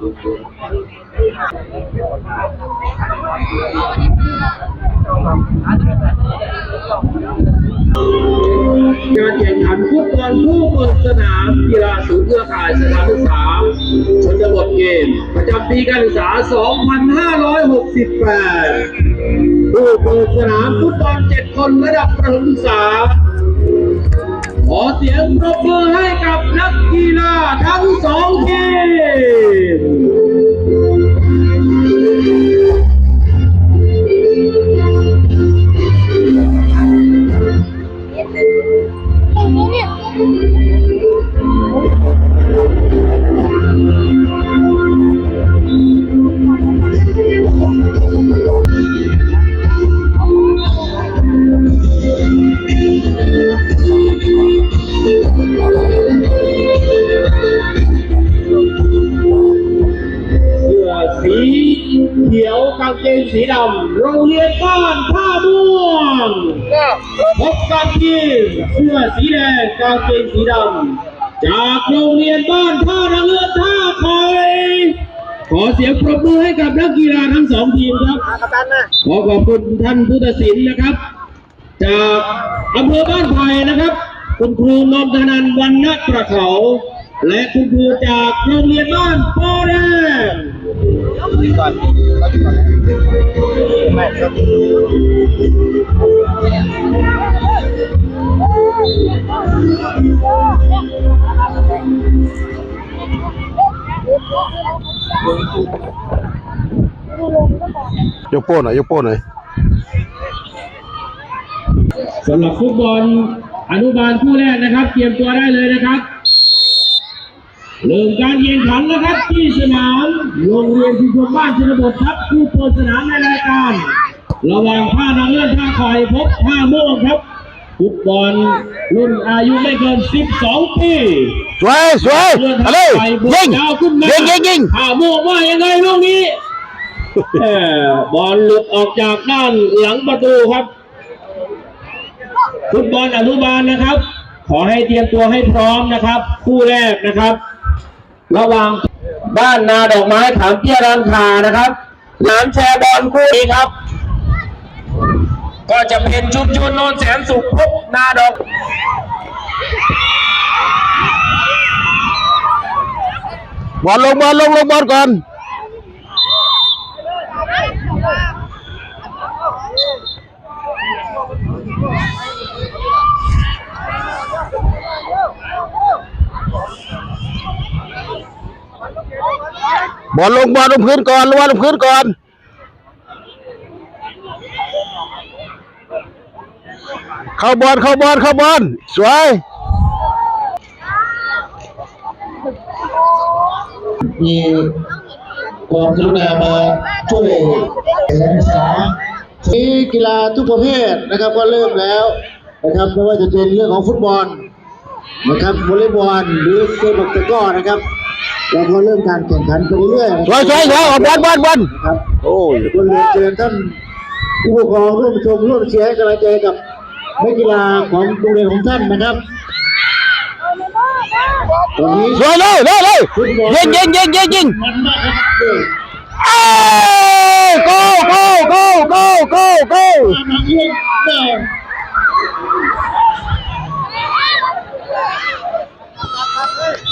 การแข่งขันฟุตบอลคู่เปิดสนามกีฬาศูนย์เครือข่ายสถานศึกษาชนบทเกมประจำปีการศึกษา 2568 ผู้เปิดสนามฟุตบอล7คนระดับประถมศึกษา ขอเสียงปรบมือให้กับนักกีางเกงสีดำโรงเรียนบ้านท่าม่วงพบกันทีมเสื้อสีแดงกางเกงสีดำจากโรงเรียนบ้านท่าระเลือท่าคอยขอเสียงปรบมือให้กับนักกีฬาทั้งสองทีมครับขอขอบคุณท่านผู้ตัดสินนะครับ จากอำเภอบ้านไผ่นะครับ คุณครูนนทนันวันณประเขา และคุณครูจากโรงเรียนบ้านโปอแดง ยกโป้หน่อยยกโป้หน่อยสำหรับฟุตบอลอนุบาลคู่แรกนะครับ เตรียมตัวได้เลยนะครับ เริ่มการแข่งขันนะครับที่สนามโรงเรียนชุมชนบ้านชนบทครับผู้เปิดสนามในรายการ ระหว่างท่านางเลื่อนท่าคอยพบท่าโม่วงครับฟุตบอลรุ่นอายุไม่เกิน 12 ปีสวยสวยเลื่อนเอาท่าเลยคอยบยิกงยาวขึ้นมายิงยิงยิงท่าโม่วงว่ายังไงลูกนี้แหม่บอลหลุดออกจากด้านหลังประตูครับฟุตบอลอนุบาลนะครับ ขอให้เตรียมตัวให้พร้อมนะครับ คู่แรกนะครับ ระหว่างบ้านนาดอกไม้ถามเตี้ยรันคานะครับสนานแชร์บอลคู่นี้ครับ ก็จะเป็นชุมชนโนนแสนสุขพบนาดอกบอลลงบอลลงลงบอลก่อน บอลลงบอลลงพื้นก่อนลงบอลลงพื้นก่อนเข้าบอลเข้าบอลเข้าบอลสวยมีความกรุณามาช่วยการศึกษาทีกีฬาทุกประเภทนะครับก็เริ่มแล้วนะครับไม่ว่าจะเป็นเรื่องของฟุตบอลนะครับวอลเลย์บอลหรือเซปักตะก้อนะครับ เราก็เริ่มการแข่งขันไปเรื่อยๆนะสวยสวยสวยออกบอลบอลบอลครับโอ้ยก็เรียนเชิญท่านผู้ปกครองร่วมชมร่วมเชียร์ให้กำลังใจกับนักกีฬาของโรงเรียนของท่านนะครับตอนนี้สวยเลยเลยเลยยิงยิงยิงยิงยิงมันมากครับเด็กเอ้ย go go go go go go มาเยี่ยมแม่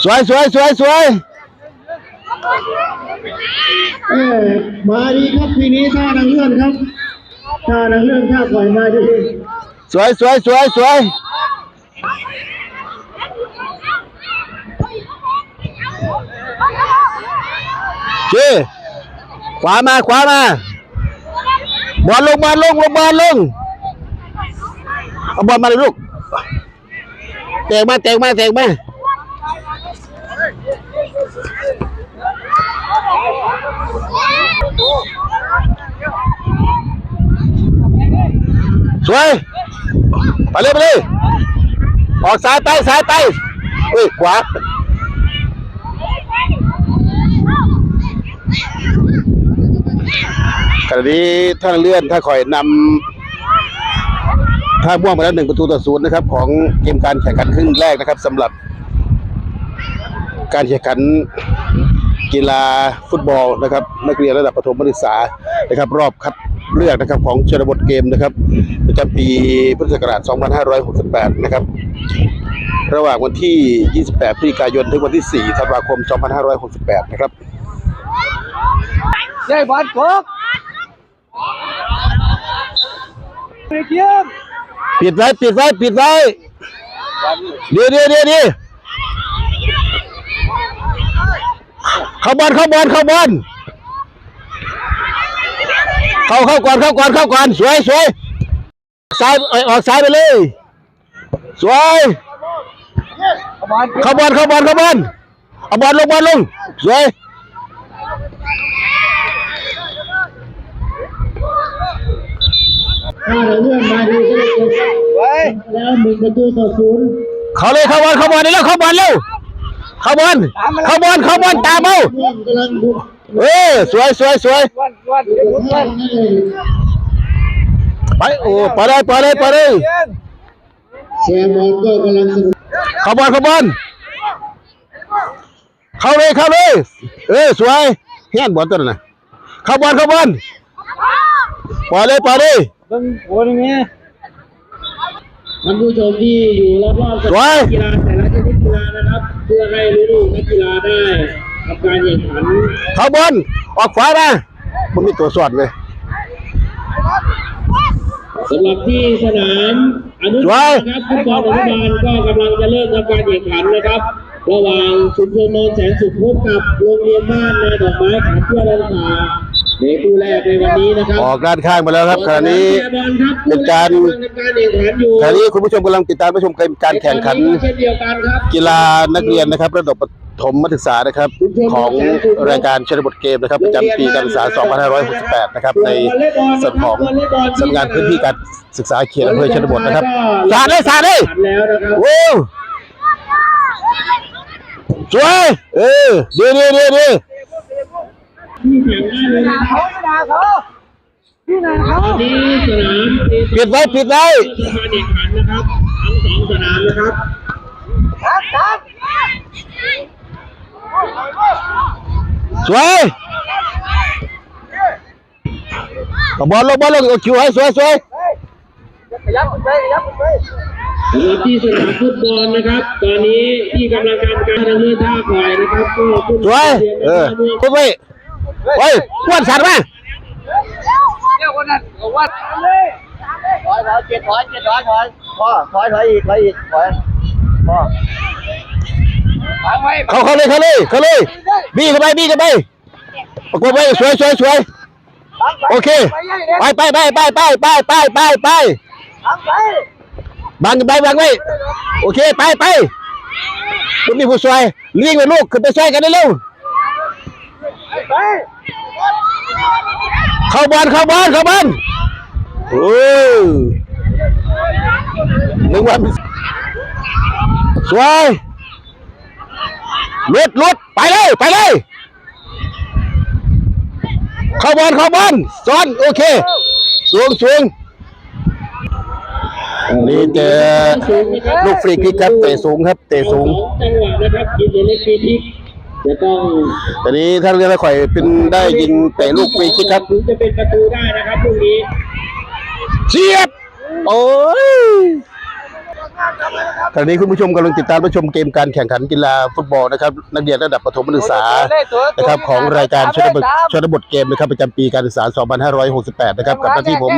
สวยสวยสวยสวย เออมาดีครับปีนี้ท่านางเลื่อนครับท่านางเลื่อนท่าปล่อยมาดีสวยสวยสวยสวยชี้ขวามาขวามาบอลลงบอลลงลงบอลลงเอาบอลมาเลยลูกเตะมาเตะมาเตะมา สวย ไปเลยไปเลย ออกซ้ายไปซ้ายไปเฮ้ยขวาขณะนี้ท่านเลื่อนถ้าคอยนำท่าม่วงไปแล้วหนึ่งประตูต่อศูนย์นะครับ ของเกมการแข่งขันครึ่งแรกนะครับสำหรับ การแข่งขันกีฬาฟุตบอลนะครับนักเรียนระดับประถมศึกษานะครับ รอบคัด เลือกนะครับของชนบทเกมนะครับประจำปีพุทธศักราช 2568 นะครับ ระหว่างวันที่ 28 พฤศจิกายน ถึงวันที่ 4 ธันวาคม 2568 นะครับใช่บอลกบไปเยี่ยมปิดไว้ ปิดไว้ ปิดไว้เดี๋ยวเดี๋ยวเดี๋ยวเดี๋ยวเข้าบอลเข้าบอลเข้าบอล เข้าเข้าก่อนเข้าก่อนเข้าก่อนสวยสวยซ้ายเอ้ยออกซ้ายไปเลย สวยเข้าบอลเข้าบอลเข้าบอลเอาบอลลงบอลลงสวยถ้าเราเลื่อนมาดีก็ได้เก็บแล้วหนึ่งประตูต่อศูนย์เข้าเลยเข้าบอลเข้าบอลเร็วเข้าบอลเร็วเข้าบอลเข้าบอลเข้าบอลตามเอา เออสวยสวยสวยไปโอ้ไปเลยไปเลยไปเลยขบวนขบวนเข้าเลยเข้าเลยเออสวยเฮียนบอลตัวน่ะขบวนขบวนไปเลยไปเลยต้องโอนเงี้ยท่านผู้ชมที่อยู่รอบๆกีฬาแต่ละชนิดกีฬานะครับ เพื่อให้รู้นักกีฬาได้ ทำการแข่งขันเข้าบอลออกขวานะมันมีตัวสอดเลยสำหรับที่สนามอนุสวบายลนะครับฟุตบอลอนุบาลก็กำลังจะเริ่มทำการแข่งขันนะครับระหว่างชุมชนโนนแสนสุขพบกับโรงเรียนบ้านนาดอกไม้ขามเพื่อรันทาในคู่แรกในวันนี้นะครับออกด้านข้างมาแล้วครับขณะนี้เป็นการทำการแข่งขันอยู่ขณะนี้คุณผู้ชมกำลังติดตามรับชมการแข่งขันเช่นเดียวกันครับกีฬานักเรียนนะครับ ระดับประ ถมศึกษานะครับของรายการชนบทเกมนะครับประจำปีการศึกษา 2568 นะครับ ในส่วนของสำนักงานพื้นที่การศึกษาเขตอำเภอชนบทนะครับสาดเลยสาดเลยขันแล้วนะครับโอ้สวยเออดีดีดีดีที่แข่งได้เลยนะครับเขาไม่ด่าเขาพี่นาเขาตอนนี้สนามปิดไว้ปิดไว้ทำการแข่งขันนะครับทั้งสองสนามนะครับครับครับ สวยเอาบอลลงบอลลงเอาคิวให้สวยสวยขยับไปขยับไปสำหรับที่สนามฟุตบอลนะครับ ตอนนี้ที่กำลังทำการดำเนินท่าคอยนะครับก็ขึ้นสวยเออพูดไว้ไว้ควนสัตว์มาเดี๋ยวคนนั้นบอกว่าเลยถอยถอยเจ็ดถอยเจ็ดถอยถอยพอถอยถอยอีกถอยอีกถอยพอ เขาเขาเลยเขาเลยเขาเลยบี้กันไปบี้กันไปประกบไว้สวยสวยสวยโอเคไปไปไปไปไปไปไปไปไปฟังไปบังไปบังไว้โอเคไปไปคุณมีผู้ช่วยเลี้ยงไปลูกขึ้นไปช่วยกันได้เร็วไปเข้าบอลเข้าบอลเข้าบอลโอ้หนึ่งวันสวย ลุดลุดไปเลยไปเลยเข้าบอลเข้าบอลซ้อนโอเคสูงสูงนี่เจอลูกฟรีคิกครับเตะสูงครับเตะสูงจังหวะนะครับกินเล็กปีทิกจะต้องตอนนี้ท่านเรียนข่อยเป็นได้ยิงเตะลูกฟรีคิกครับถึงจะเป็นประตูได้นะครับพรุ่งนี้เสียบโอ้ย ตอนนี้คุณผู้ชมกำลังติดตามรับชมเกมการแข่งขันกีฬาฟุตบอลนะครับนักเรียนระดับประถมศึกษานะครับของรายการชนบทชนบทเกมนะครับประจำปีการศึกษา 2568 นะครับกับหน้าที่ผม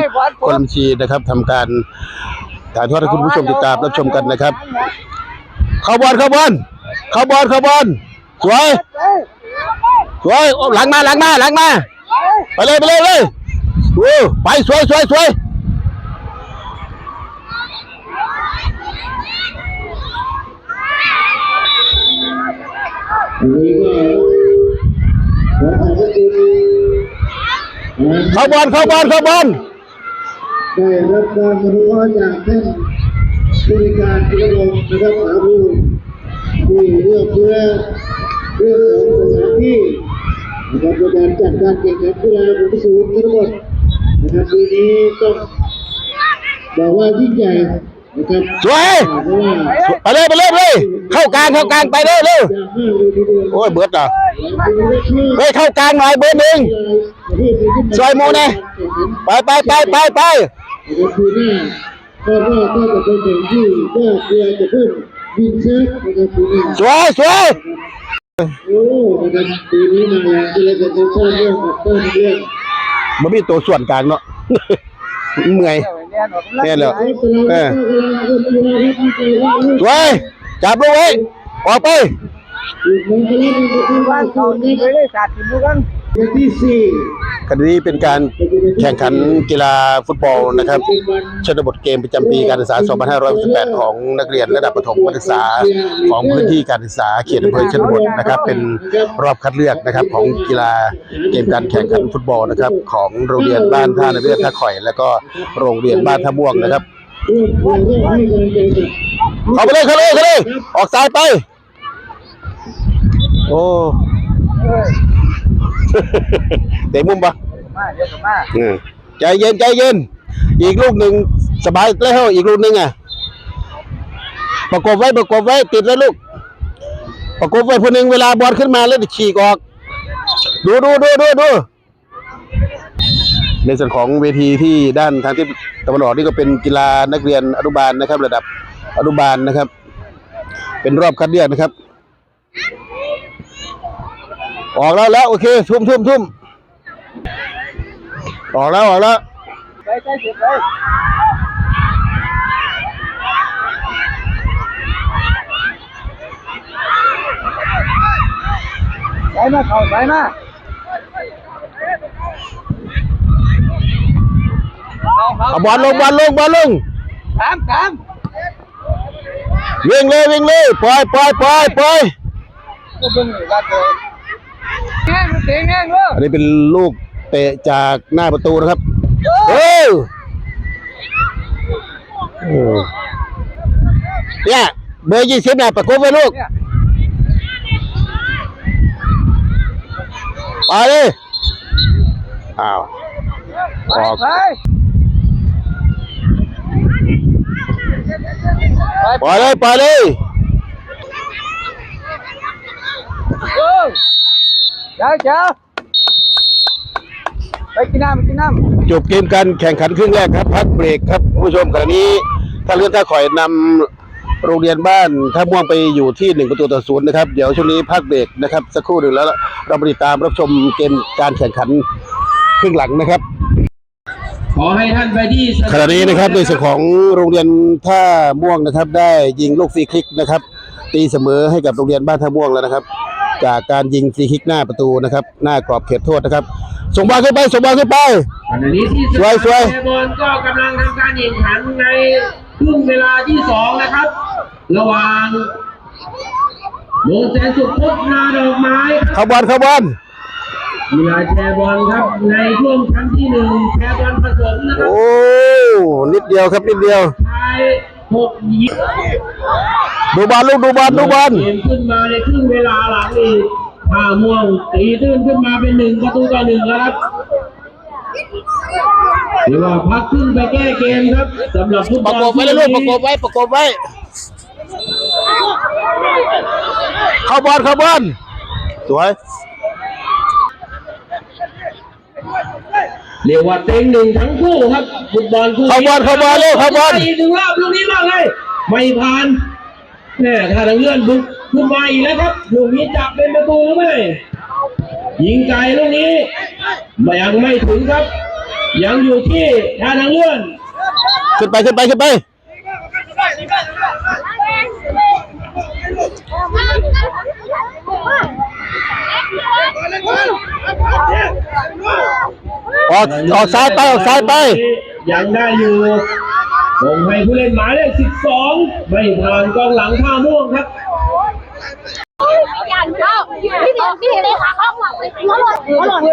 คนลำชีนะครับทำการถ่ายทอดให้คุณผู้ชมติดตามรับชมกันนะครับเข้าบอลเข้าบอลเข้าบอลเข้าบอลสวยสวยโอ้หลังมาหลังมาหลังมาไปเลยไปเลยเลยโอ้ไปสวยสวยสวย อันนี้ก็ขอขอบพระคุณ เข้าบอลเข้าบอลเข้าบอลได้รับการอนุเคราะห์จากท่านผู้ในการพิจารณานะครับสามูที่เลือกเพื่อเรื่องของสถานที่นะครับในการจัดการแข่งขันกีฬาของศูนย์ทั้งหมดนะครับปีนี้ต้องบอกว่ายิ่งใหญ่นะครับ สวยไปเลยไปเลยไเลยเข้ากลางเข้ากลางไปเลยเลยโอ้ยเบิร์ดอะเฮ้ยเข้ากลางหน่อยเบิร์ดหนึ่งสวยโมเนี่ยไปไปไปไปไปสวยสวยมันมีตัวส่วนกลางเนาะเหนื่อย เนี่ยเหรอเออสวยจับลูกไว้ออกไปบ้านเขาดีไปเลยสัตว์กินดูกันที่สี่ คดีนี้เป็นการแข่งขันกีฬาฟุตบอลนะครับชนบทเกมประจำปีการศึกษา 2568 ของนักเรียนระดับประถมศึกษาของพื้นที่การศึกษาเขตอำเภอชนบทนะครับ เป็นรอบคัดเลือกนะครับของกีฬาเกมการแข่งขันฟุตบอลนะครับของโรงเรียนบ้านท่านาเรือท่าข่อย แล้วก็โรงเรียนบ้านท่าม่วงนะครับร่วมกันให้กำลังใจกับเข้าไปเลยเข้าเลยเข้าเลยออกซ้ายไป โอ้ เตะมุมปะมาเดี๋ยวกลับมาอืมใจเย็นใจเย็น อีกลูกหนึ่งสบายแล้วอีกลูกหนึ่งอะ ประกบไว้ประกบไว้ติดแล้วลูก ประกบไว้คนหนึ่งเวลาบอลขึ้นมาแล้วจะฉีกออก ดูดูดูดูดูในส่วนของเวทีที่ด้านทางที่ตะวันออกนี่ก็เป็นกีฬานักเรียนอนุบาลนะครับ ระดับอนุบาลนะครับ เป็นรอบคัดเลือกนะครับ ออกแล้วแล้วโอเคทุ่มทุ่มทุ่มออกแล้วออกแล้วไปใกล้เสร็จเลยไปมาเข้าไปมาเอาเอาเอาบอลลงบอลลงบอลลงสามสามวิ่งเลยวิ่งเลยปล่อยปล่อยปล่อยปล่อยก็เบิ่งเลยว่าเจอแง่งเตะแง่งเว้ย อันนี้เป็นลูกเตะจากหน้าประตูนะครับเอ้ยโอ้เนี่ยเบอร์ยี่สิบนะประกบไว้ลูกเนี่ยไปเลยอ้าวไปออกไปปล่อยเลยปล่อยเลย เออเจ้าเจ้าไปกินน้ำไปกินน้ำจบเกมการแข่งขันครึ่งแรกครับ พักเบรกครับคุณผู้ชมขณะนี้ถ้าเลือกถ้าข่อยนำโรงเรียนบ้านท่าม่วงไปอยู่ที่หนึ่งประตูต่อศูนย์นะครับเดี๋ยวช่วงนี้พักเบรกนะครับ สักครู่หนึ่งแล้วเราไปติดตามรับชมเกมการแข่งขันครึ่งหลังนะครับ ขอให้ท่านไปที่สขณะนี้นะครับในส่วนของโรงเรียนท่าม่วงนะครับ ได้ยิงลูกฟรีคิกนะครับ ตีเสมอให้กับโรงเรียนบ้านท่าม่วงแล้วนะครับ จากการยิงฟรีคิกหน้าประตูนะครับ หน้ากรอบเขตโทษนะครับ ส่งบอลขึ้นไปส่งบอลขึ้นไป ขณะนี้ที่สวยสวยเทบอลก็กำลังทำการแข่งขันในครึ่งเวลาที่สองนะครับ ระหว่างโรงแสนสุขพบนาดอกไม้เข้าบอลเข้าบอลกีฬาแชร์บอลครับในช่วงชั้นที่หนึ่งแชร์บอลผสมนะครับโอ้นิดเดียวครับนิดเดียว ชาย หกหญิงดูบอลลูกดูบอลดูบอลเกมขึ้นมาในครึ่งเวลาหลังอีกท่าม่วงตีตื้นขึ้นมาเป็นหนึ่งประตูต่อหนึ่งแล้วครับถือว่าพักครึ่งไปแก้เกมครับสำหรับฟุตบปอระลกบไว้เลยลูกประกบไว้ประกบไว้ เข้าบอลเข้าบอลสวย เรียกว่าเต็งหนึ่งทั้งคู่ครับฟุตบอลคู่เข้าบอลเข้าบอลเร็วเข้าบอลอีกหนึ่งรอบลูกนี้ว่าไงไม่ผ่านแน่ถ้าทางเลื่อนบุกขึ้นมาอีกแล้วครับลูกนี้จับเป็นประตูหรือไม่ยิงไกลลูกนี้ยังไม่ถึงครับ ยังอยู่ที่ท่าทางเลื่อนขึ้นไปขึ้นไปขึ้นไป ออกออกซ้ายไปออกซ้ายไป ยังได้อยู่ส่งให้ผู้เล่นหมายเลข12 ไม่ผ่านกองหลังท่าม่วงครับยันเข้าพี่เห็นพี่เห็นเลยค่ะเข้าหลังเลยหัวหล่นหัวหล่น